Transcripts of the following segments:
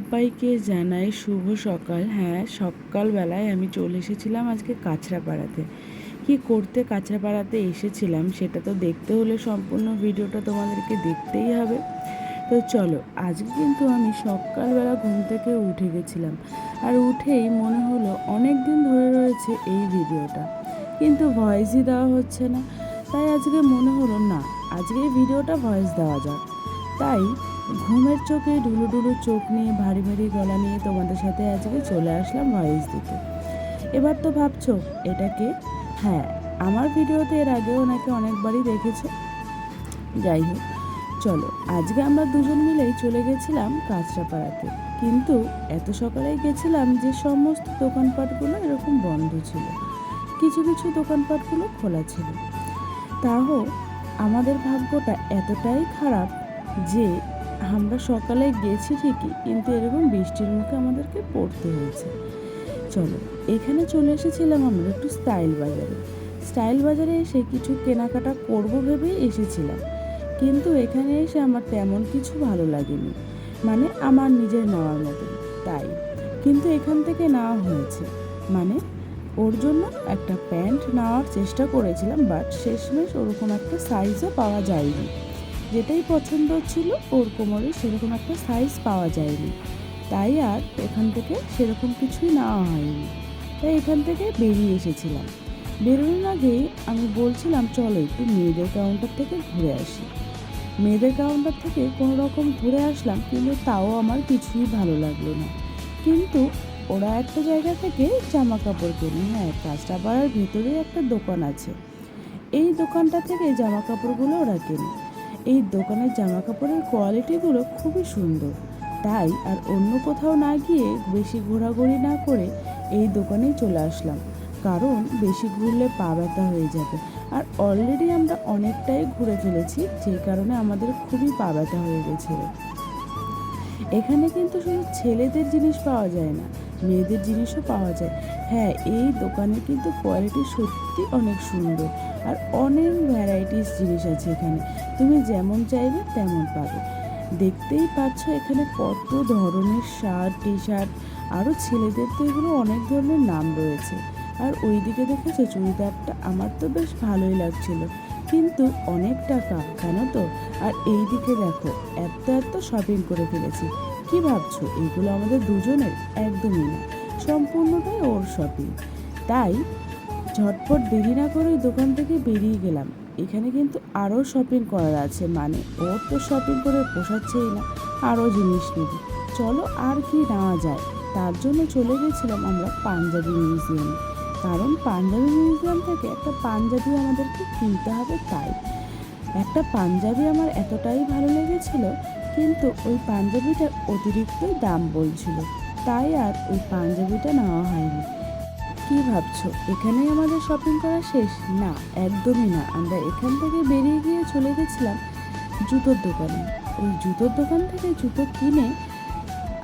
সবাইকে জানাই শুভ সকাল। হ্যাঁ সকালবেলায় আমি চলে এসেছিলাম আজকে কাঁচরাপাড়াতে। কি করতে কাঁচরাপাড়াতে এসেছিলাম সেটা তো দেখতে হলে সম্পূর্ণ ভিডিওটা তোমাদেরকে দেখতেই হবে। তো চলো, আজকে কিন্তু আমি সকালবেলা ঘুম থেকে উঠে গেছিলাম। আর উঠেই মনে হলো অনেক দিন ধরে রয়েছে এই ভিডিওটা। কিন্তু ভয়েসই দেওয়া হচ্ছে না। তাই আজকে মনে হলো না, আজকে ভিডিওটা ভয়েস দেওয়া যাক। তাই ঘুমের চোখে ঢুলু ঢুলু চোখ নিয়ে ভারী ভারী গলা নিয়ে তোমাদের সাথে আজকে চলে আসলাম ভয়েস দিতে। এবার তো ভাবছ এটাকে হ্যাঁ আমার ভিডিওতে এর আগেও নাকি অনেকবারই দেখেছ। যাই হোক, চলো, আজকে আমরা দুজন মিলেই চলে গেছিলাম কাঁচরাপাড়াতে। কিন্তু এত সকালেই গেছিলাম যে সমস্ত দোকানপাটগুলো এরকম বন্ধ ছিল। কিছু কিছু দোকানপাটগুলো খোলা ছিল। তাও আমাদের ভাগ্যটা এতটাই খারাপ যে আমরা সকালে গেছি ঠিকই, কিন্তু এরকম বৃষ্টির মুখে আমাদেরকে পড়তে হয়েছে। চলো, এখানে চলে এসেছিলাম আমরা একটু স্টাইল বাজারে। স্টাইল বাজারে এসে কিছু কেনাকাটা করব ভেবেই এসেছিলাম। কিন্তু এখানে এসে আমার তেমন কিছু ভালো লাগেনি। মানে আমার নিজের নেওয়ার মতো তাই। কিন্তু এখান থেকে নেওয়া হয়েছে। মানে ওর জন্য একটা প্যান্ট নেওয়ার চেষ্টা করেছিলাম, বাট শেষমেশ ওরকম একটা সাইজও পাওয়া যায়নি। যেটাই পছন্দ ছিল, ওর কোমরে সেরকম একটা সাইজ পাওয়া যায়নি। তাই আর এখান থেকে সেরকম কিছুই নেওয়া হয়নি। তাই এখান থেকে বেরিয়ে এসেছিলাম। বেরোনোর আগেই আমি বলছিলাম, চলো একটু মেয়েদের কাউন্টার থেকে ঘুরে আসি। মেয়েদের কাউন্টার থেকে কোনো রকম ঘুরে আসলাম, কিন্তু তাও আমার কিছুই ভালো লাগল না। কিন্তু ওরা একটা জায়গা থেকে জামা কাপড় কেনে হ্যাঁ কাঁচরাপাড়ার ভেতরেই একটা দোকান আছে। এই দোকানটা থেকে জামা কাপড়গুলো ওরা কেনে। এই দোকানের জামা কাপড়ের কোয়ালিটিগুলো খুবই সুন্দর। তাই আর অন্য কোথাও না গিয়ে বেশি ঘোরাঘুরি না করে এই দোকানেই চলে আসলাম। কারণ বেশি ঘুরলে পা ব্যথা হয়ে যাবে। আর অলরেডি আমরা অনেকটাই ঘুরে ফেলেছি যে কারণে আমাদের খুবই পা ব্যথা হয়ে গেছিল। এখানে কিন্তু শুধু ছেলেদের জিনিস পাওয়া যায় না মেয়েদের জিনিসও পাওয়া যায়। হ্যাঁ এই দোকানে কিন্তু কোয়ালিটি সত্যি অনেক সুন্দর আর অনেক ভ্যারাইটিস জিনিস আছে এখানে। তুমি যেমন চাইবে তেমন পাবে। দেখতেই পাচ্ছ এখানে কত ধরনের শার্ট টি শার্ট আরও ছেলেদের তো এগুলো অনেক ধরনের নাম রয়েছে। আর ওই দিকে দেখেছ চুড়িদারটা? আমার তো বেশ ভালোই লাগছিল। কিন্তু অনেক টাকা জানো তো? আর এই দিকে দেখো, এত এত শপিং করে ফেলেছি। কি ভাবছ? এগুলো আমাদের দুজনের? একদমই না। সম্পূর্ণটাই ওর শপিং তাই ঝটপট দেরি না করে দোকান থেকে বেরিয়ে গেলাম। এখানে কিন্তু আরও শপিং করার আছে। মানে ওর তো শপিং করে পোষাচ্ছেই না। আরও জিনিস নেবে। চলো আর কি নেওয়া যায়। তার জন্য চলে গেছিলাম আমরা পাঞ্জাবি মিউজিয়ামে কারণ পাঞ্জাবি মিউজিয়াম থেকে একটা পাঞ্জাবি আমাদেরকে কিনতে হবে তাই। একটা পাঞ্জাবি আমার এতটাই ভালো লেগেছিল, কিন্তু ওই পাঞ্জাবিটার অতিরিক্ত দাম বলছিল, তাই আর ওই পাঞ্জাবিটা নেওয়া হয়নি। কি ভাবছ, এখানেই আমাদের শপিং করা শেষ? না, একদমই না। আমরা এখান থেকে বেরিয়ে গিয়ে চলে গেছিলাম জুতোর দোকানে। ওই জুতোর দোকান থেকে জুতো কিনে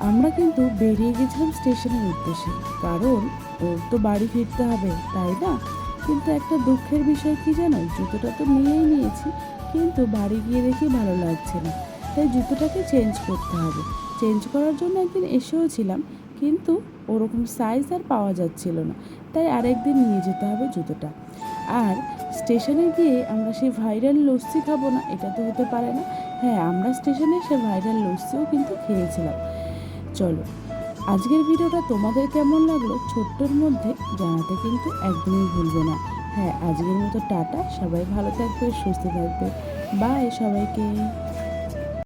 আমরা কিন্তু বেরিয়ে গেছিলাম স্টেশনের উদ্দেশ্যে। কারণ ওর তো বাড়ি ফিরতে হবে, তাই না? কিন্তু একটা দুঃখের বিষয় কি জানো? জুতোটা তো নিয়েই নিয়েছি, কিন্তু বাড়ি গিয়ে দেখি ভালো লাগছে না। তাই জুতোটাকে চেঞ্জ করতে হবে। চেঞ্জ করার জন্য একদিন এসেও ছিলাম, কিন্তু ওরকম সাইজ আর পাওয়া যাচ্ছিল না। তাই আরেকদিন নিয়ে যেতে হবে জুতোটা। আর স্টেশনে গিয়ে আমরা সেই ভাইরাল লস্যি খাব না, এটা তো হতে পারে না। হ্যাঁ আমরা স্টেশনে সে ভাইরাল লস্যিও কিন্তু খেয়েছিলাম। চলো। আজকের ভিডিওটা তোমাদের কেমন লাগল ছোট্টর মধ্যে জানাতে কিন্তু একদমই ভুলবে না। হ্যাঁ আজকের মতো টাটা। সবাই ভালো থাকবে, সুস্থ থাকবে। বাই সবাইকে।